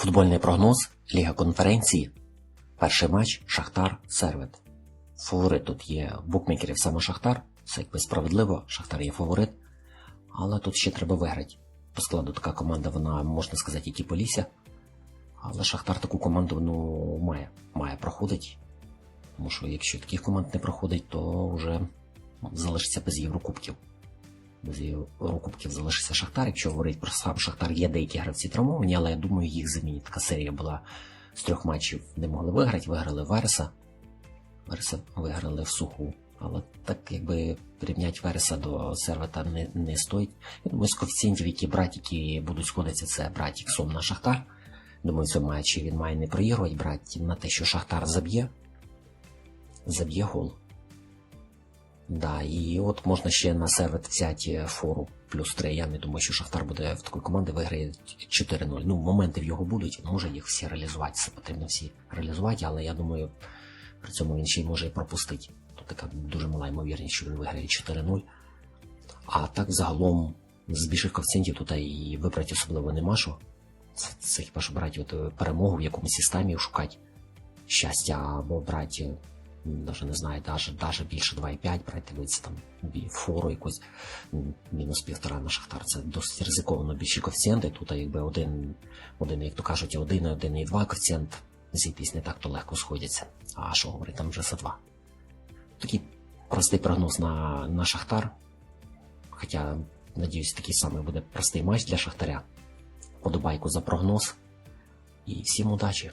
Футбольний прогноз Ліга конференції. Перший матч Шахтар Сервет. Фаворит тут є букмекерів саме Шахтар. Це якби справедливо, Шахтар є фаворит. Але тут ще треба виграти. По складу така команда, вона, можна сказати, і Полісся. Але Шахтар таку команду ну, має, має проходить. Тому що якщо таких команд не проходить, то вже залишиться без Єврокубків. Без Єврокубків залишиться Шахтар. Якщо говорити про сам Шахтар, є деякі гравці травмовані, але я думаю, їх замінять. Така серія була з трьох матчів, не могли виграти. Виграли Вереса. Вереса виграли в суху. Але так якби порівняти Вереса до сервета не, не стоїть. Я думаю, з коефіцієнтів, які братики будуть сходитися, це братік Сом на Шахтар. Думаю, в цьому матчі він має не проігрувати брати на те, що Шахтар заб'є. Заб'є гол. Да, і от можна ще на сервет взяти фору плюс 3. Я не думаю, що Шахтар буде в такої команди виграє 4-0. Ну, моменти в його будуть, може їх всі реалізувати. Це потрібно всі реалізувати, але я думаю, при цьому він ще й може і пропустити. Тут така дуже мала ймовірність, що він виграє 4-0. А так загалом з більших коефіцієнтів тут і вибрати особливо нема що. Це, це хіба що брати от е, перемогу в якомусь системі шукати щастя або брати, навіть не знаю, даже, даже більше 2,5 брати, дивитися там фору якусь мінус півтора на шахтар. Це досить ризиковано більші коефіцієнти. Тут якби один, один, як то кажуть, один, один і два коефіцієнт зійтись не так то легко сходяться. А що говорить, там вже за два. Такий простий прогноз на, на Шахтар. Хоча, надіюсь, такий самий буде простий матч для Шахтаря. Подобайку за прогноз. І всім удачі!